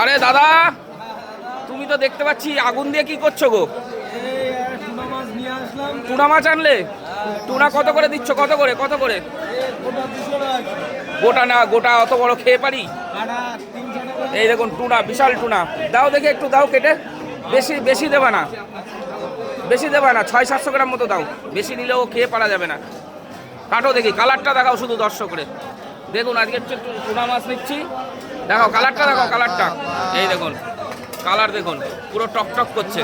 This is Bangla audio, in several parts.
আরে দাদা, তুমি তো দেখতে পাচ্ছি, আগুন দিয়ে কি করছ গো? টুনা মাছ আনলে? টুনা কত করে দিচ্ছ? কত করে? কত করে? গোটা না, গোটা অত বড় খেয়ে পারি? এই দেখুন, টুনা, বিশাল টুনা। দাও দেখে একটু, দাও কেটে। বেশি বেশি দেবা না। বেশি দেবা না, ছয়, সাতশো গ্রাম মতো দাও। বেশি নিলেও খেয়ে পারা যাবে না। কাটো দেখি, কালারটা দেখাও শুধু দর্শক করে দেখুন, আজকে একটু টুনা মাছ নিচ্ছি। দেখো কালারটা দেখো কালারটা। এই দেখুন কালার দেখুন পুরো টক টক করছে।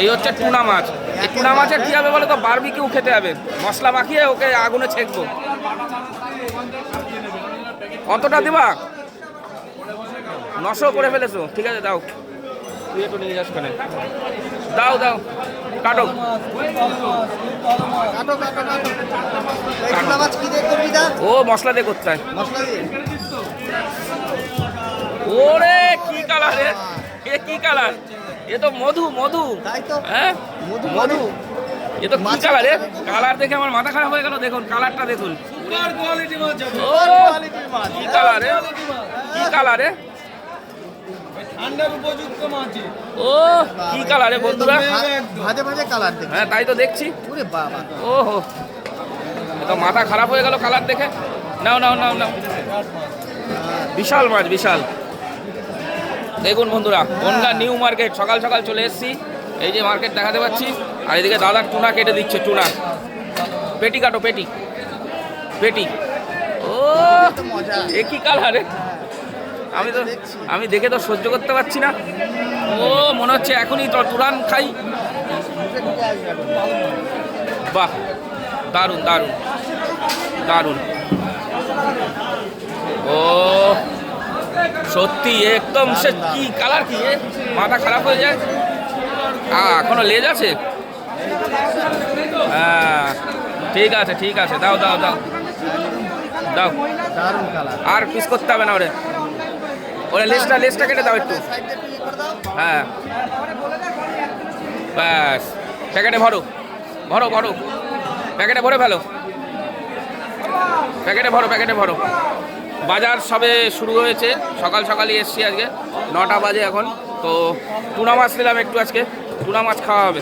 এই হচ্ছে টুনা মাছ। এই টুনা মাছের কী হবে বলে তো বারবিকিউ খেতে হবে। মশলা মাখিয়ে ওকে আগুনে ছেঁকবো। কতটা দেবা? নশো করে ফেলেছো। ঠিক আছে দাও। তুই একটু নিয়ে যাস ওখানে। দাও দাও। কাটো। ও মশলা দিয়ে করতে হয়। মশলা দিয়ে। এ কি কালার এ তো মধু মধু। তাই তো। হ্যাঁ? মধু মধু। এ তো কি কালার কালার দেখে আমার মাথা খারাপ হয়ে গেল। দেখুন কালারটা দেখুন। ও মাছ কি কালার কি কালার উপযুক্ত মাছ ও কি কালার বন্ধুরা? ভাজে ভাজে কালার হ্যাঁ তাই তো দেখছি। ওরে বাবা। ওহো। তো মাথা খারাপ হয়ে গেল কালার দেখে। নাও নাও নাও নাও। বিশাল মাছ বিশাল। দেখুন বন্ধুরা, বনগা নিউ মার্কেট সকাল সকাল চলে এসেছি। এই যে মার্কেট দেখাতে পাচ্ছি। আর এদিকে দাদা টুনা কেটে দিচ্ছে, টুনা। পেটি কাটো, পেটি। পেটি। ও একই এ আমি তো আমি দেখে তো সহ্য করতে পারছি না। ও, মনে হচ্ছে এখনই তো টুরান খাই। বাহ, দারুণ দারুণ। দারুণ। সত্যি একদম সে কি কালার কি মাথা খারাপ হয়ে যায়? এখনও লেজ আছে? হ্যাঁ ঠিক আছে ঠিক আছে, দাও দাও দাও। দাও। আর পিস করতে হবে না ওরে। ওরে লেজটা লেজটা কেটে দাও একটু। হ্যাঁ। ব্যাস, প্যাকেটে ভরো। ভরো ভরো। প্যাকেটে ভরে ফেলো। প্যাকেটে ভরো প্যাকেটে ভরো। বাজার সবে শুরু হয়েছে। সকাল সকালই এসছি আজকে। নটা বাজে এখন। তো, টুনা মাছ নিলাম একটু আজকে। টুনা মাছ খাওয়া হবে।